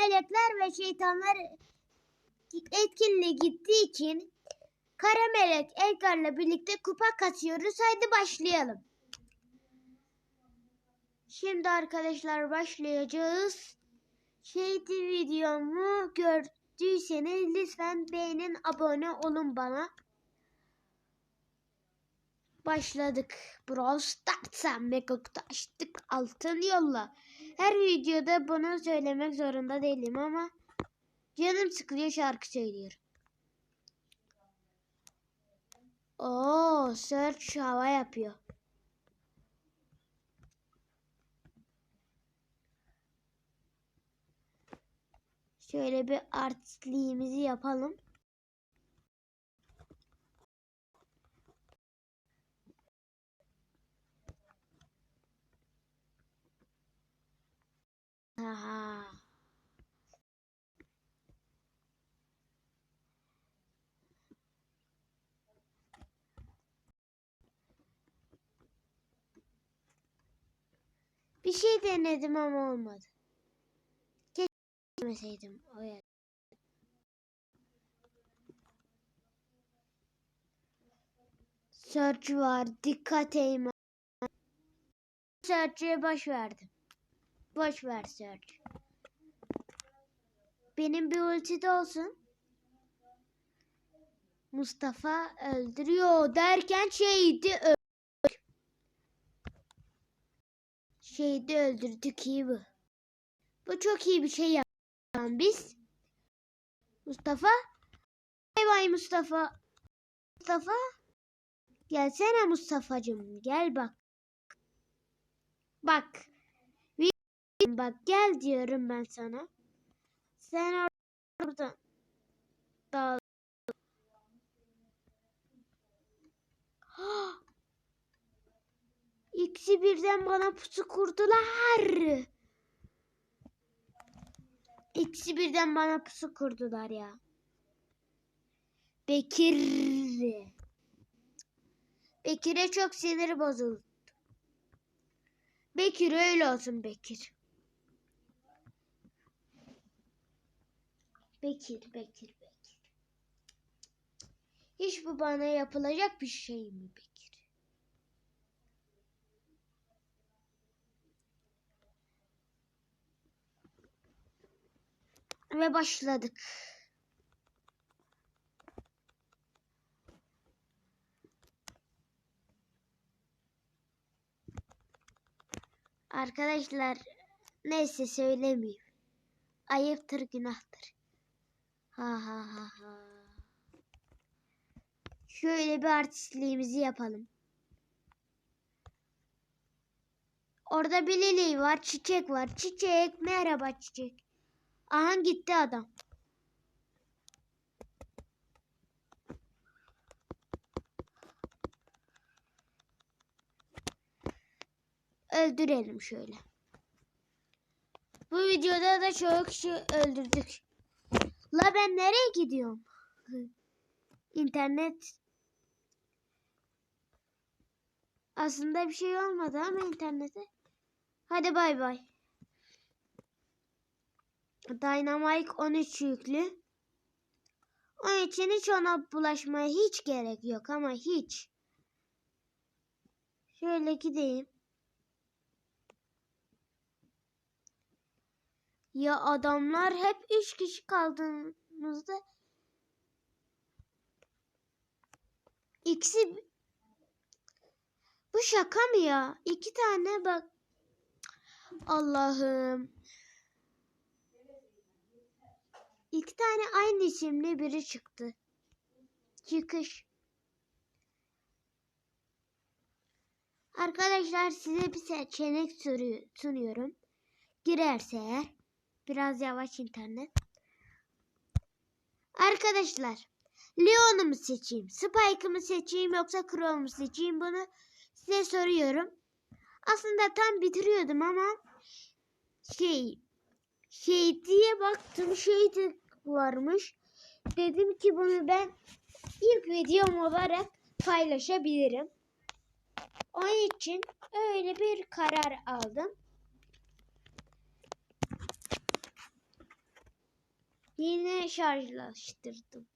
melekler ve şeytanlar etkinliğe gittiği için kara melek Edgar'la birlikte kupa kasıyoruz. Haydi başlayalım. Şimdi arkadaşlar başlayacağız. Şeydi videomu gördüyseniz lütfen beğenin abone olun bana. Başladık. Brawl Stars'a mega kutu açtık altın yolla. Her videoda bunu söylemek zorunda değilim ama canım sıkılıyor şarkı söylüyorum. Oo, search hava yapıyor. Şöyle bir artistliğimizi yapalım. Aha. Bir şey denedim ama olmadı. Keşke demeseydim. O yer. Search var. Dikkat Eymen. Search'e boş verdim. Boş ver Search. Benim bir ulti de olsun. Mustafa öldürüyor derken şeydi. Şeydi öldürdük iyi bu. Bu çok iyi bir şey yaptık biz. Mustafa. Bay bay Mustafa. Mustafa. Gelsene Mustafa'cığım. Gel bak. Bak. Bak gel diyorum ben sana. Sen oradan dağıl. İkisi birden bana pusu kurdular. İkisi birden bana pusu kurdular ya. Bekir. Bekir'e çok siniri bozuldu. Bekir öyle olsun Bekir. Bekir, Bekir, Bekir. Hiç bu bana yapılacak bir şey mi Bekir? Ve başladık. Arkadaşlar neyse söylemeyeyim. Ayıptır günahtır. Ha ha ha ha. Şöyle bir artistliğimizi yapalım. Orada bir lili var, çiçek var. Çiçek, merhaba çiçek. Aha gitti adam. Öldürelim şöyle. Bu videoda da çoğu kişi öldürdük. La ben nereye gidiyorum? İnternet aslında bir şey olmadı ama internete. Hadi bay bay. Dynamite 13 yüklü. Onun için hiç ona bulaşmaya hiç gerek yok ama hiç. Şöyle gideyim. Ya adamlar hep üç kişi kaldığımızda ikisi bu şaka mı ya? İki tane bak. Allah'ım. İki tane aynı isimli biri çıktı. Çıkış. Arkadaşlar size bir seçenek sunuyorum. Girerse eğer biraz yavaş internet. Arkadaşlar Leon'u mu seçeyim? Spike'ı mı seçeyim yoksa Crow mu seçeyim? Bunu size soruyorum. Aslında tam bitiriyordum ama şey şey diye baktım şey de varmış. Dedim ki bunu ben ilk videom olarak paylaşabilirim. Onun için öyle bir karar aldım. Yine şarjlaştırdım.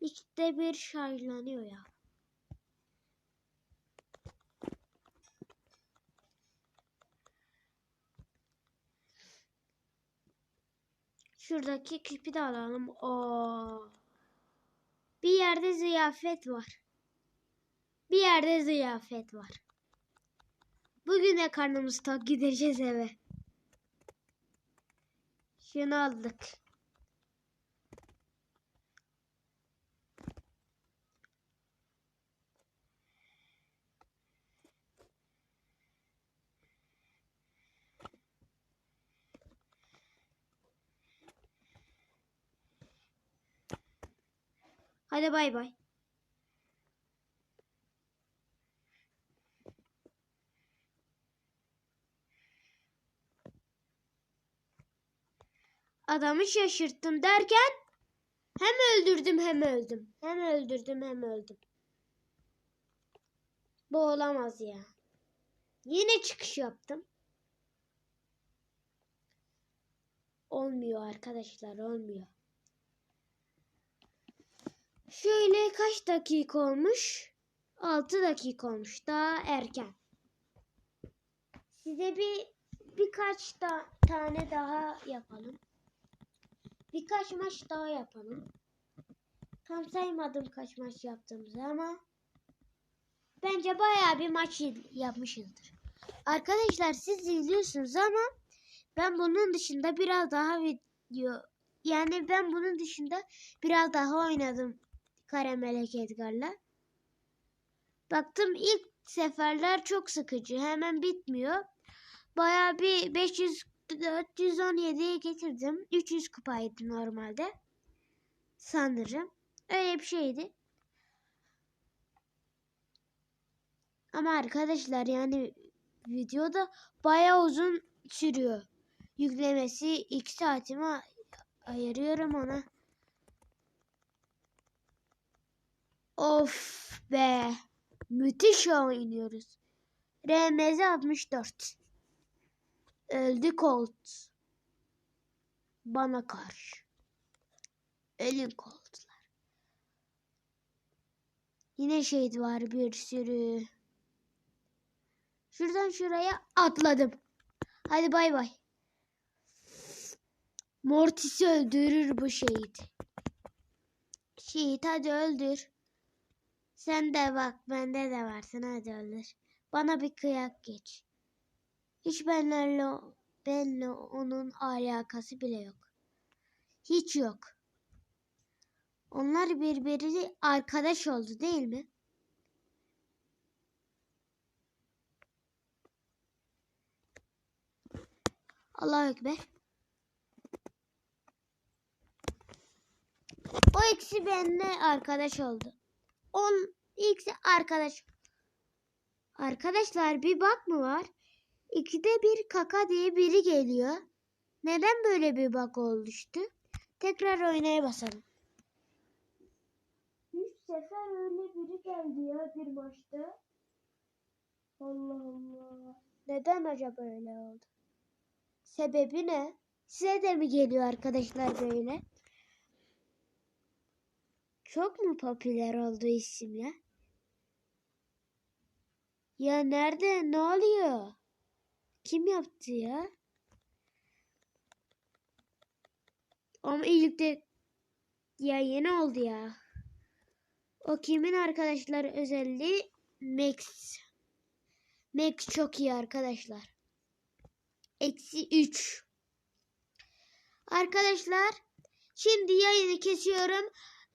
İkide bir şarjlanıyor ya. Şuradaki küpü de alalım. Oo. Bir yerde ziyafet var. Bir yerde ziyafet var. Bugüne karnımız tok gideceğiz eve. Şunu aldık. Hadi bay bay. Adamı şaşırttım derken hem öldürdüm hem öldüm. Hem öldürdüm hem öldüm. Bu olamaz ya. Yine çıkış yaptım. Olmuyor arkadaşlar olmuyor. Şöyle kaç dakika olmuş? 6 dakika olmuş. Daha erken. Size bir birkaç da, tane daha yapalım. Birkaç maç daha yapalım. Tam saymadım kaç maç yaptığımızı ama bence bayağı bir maç yapmışızdır. Arkadaşlar siz izliyorsunuz ama ben bunun dışında biraz daha video yani ben bunun dışında biraz daha oynadım Kara Melek Edgar'la. Baktım ilk seferler çok sıkıcı. Hemen bitmiyor. Bayağı bir 500 417'ye getirdim. 300 kupaydı normalde. Sanırım. Öyle bir şeydi. Ama arkadaşlar yani videoda bayağı uzun sürüyor. Yüklemesi 2 saatimi ayırıyorum ona. Of be. Müthiş oynuyoruz. RMZ 64. Öldü Colt. Bana karşı. Ölün Colt'lar. Yine şey var bir sürü. Şuradan şuraya atladım. Hadi bay bay. Mortis'i öldürür bu şehit. Şehit hadi öldür. Sen de bak bende de varsın hadi öldür. Bana bir kıyak geç. Hiç benlerle benle onun alakası bile yok. Hiç yok. Onlar birbiri arkadaş oldu değil mi? Allah Ekber. O ikisi benimle arkadaş oldu. On ikisi arkadaş. Arkadaşlar bir bak mı var? İkide bir kaka diye biri geliyor. Neden böyle bir bak oluştu? Tekrar oynaya basalım. Üç sefer öyle biri geldi ya bir maçta. Allah Allah. Neden acaba öyle oldu? Sebebi ne? Size de mi geliyor arkadaşlar böyle? Çok mu popüler oldu isim ya? Ya nerede? Ne oluyor? Kim yaptı ya? Ama iyilikte ya yeni oldu ya. O kimin arkadaşlar özelliği? Max. Max çok iyi arkadaşlar. Eksi 3. Arkadaşlar şimdi yayını kesiyorum.